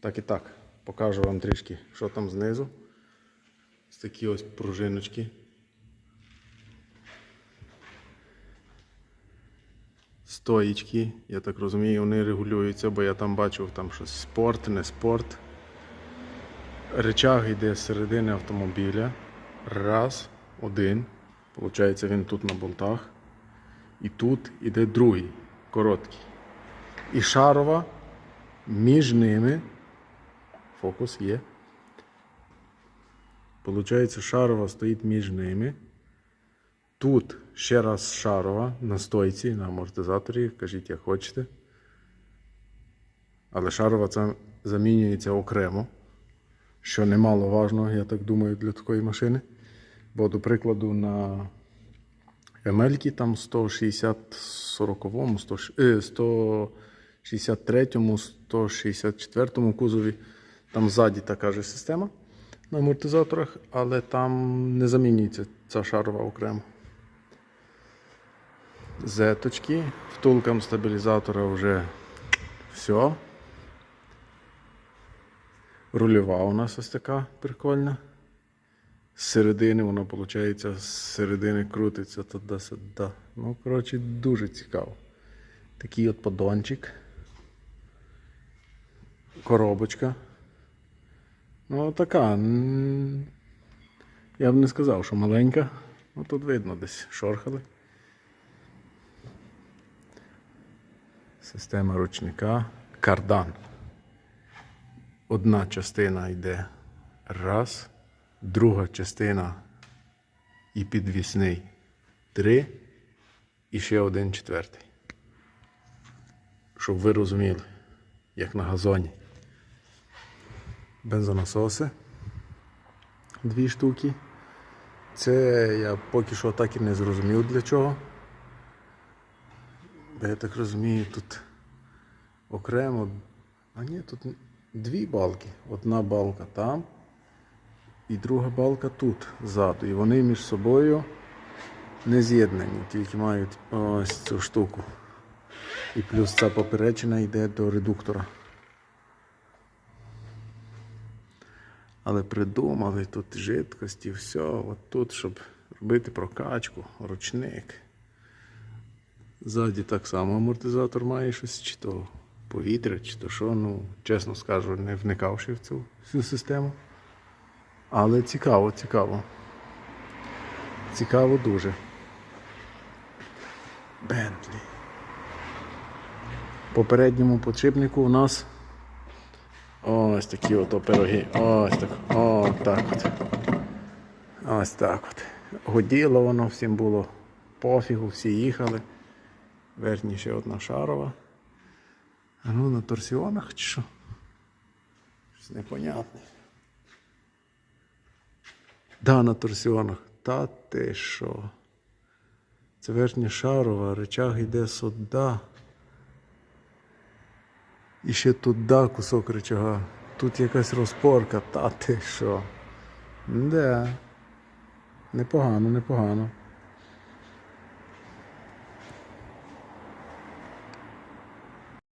Так і так. Покажу вам трішки, що там знизу. Ось такі ось пружиночки. Стоїчки, я так розумію, вони регулюються, бо я там бачив там щось спорт, не спорт. Речаг йде з середини автомобіля. Раз, один. Получається, він тут на болтах. І тут іде другий, короткий. І шарова між ними. Фокус є. Получається, шарова стоїть між ними. Тут ще раз шарова на стойці, на амортизаторі, кажіть, як хочете. Але шарова це замінюється окремо, що немало важно, я так думаю, для такої машини. Бо, до прикладу, на Емельки там 160 40 163, 164 кузові. Там ззаді така ж система на амортизаторах, але там не замінюється ця шарова окремо. Зеточки, втулкам стабілізатора вже все. Рульова у нас ось така прикольна. З середини воно, виходить, з середини крутиться туди-сюди. Ну, коротше, дуже цікаво. Такий от подончик. Коробочка. Ну, така. Я б не сказав, що маленька. Ну тут видно десь шорхали. Система ручника. Кардан. Одна частина йде раз, друга частина і підвісний три, і ще один четвертий. Щоб ви розуміли, як на газоні. Бензонасоси. Дві штуки. Це я поки що так і не зрозумів для чого. Я так розумію, тут окремо. А ні, тут дві балки. Одна балка там і друга балка тут ззаду. І вони між собою не з'єднані, тільки мають ось цю штуку. І плюс ця поперечина йде до редуктора. Але придумали тут жидкості, все, от тут, щоб робити прокачку, ручник. Ззаді так само амортизатор має щось, чи то повітря, чи то що. Ну, чесно скажу, не вникавши в цю всю систему. Але цікаво, цікаво. Цікаво дуже. Бентлі. Попередньому подшипнику у нас ось такі от пироги. Ось так. О, так от. Ось так от. Годіло воно, всім було пофігу, всі їхали. Верхніше одна шарова. А ну на торсіонах чи що? Щось непонятне. Да, на торсіонах. Та ти що? Це верхня шарова, речаг йде сюди. І ще туди кусок речага. Тут якась розпорка, та ти що? Да. Непогано, непогано.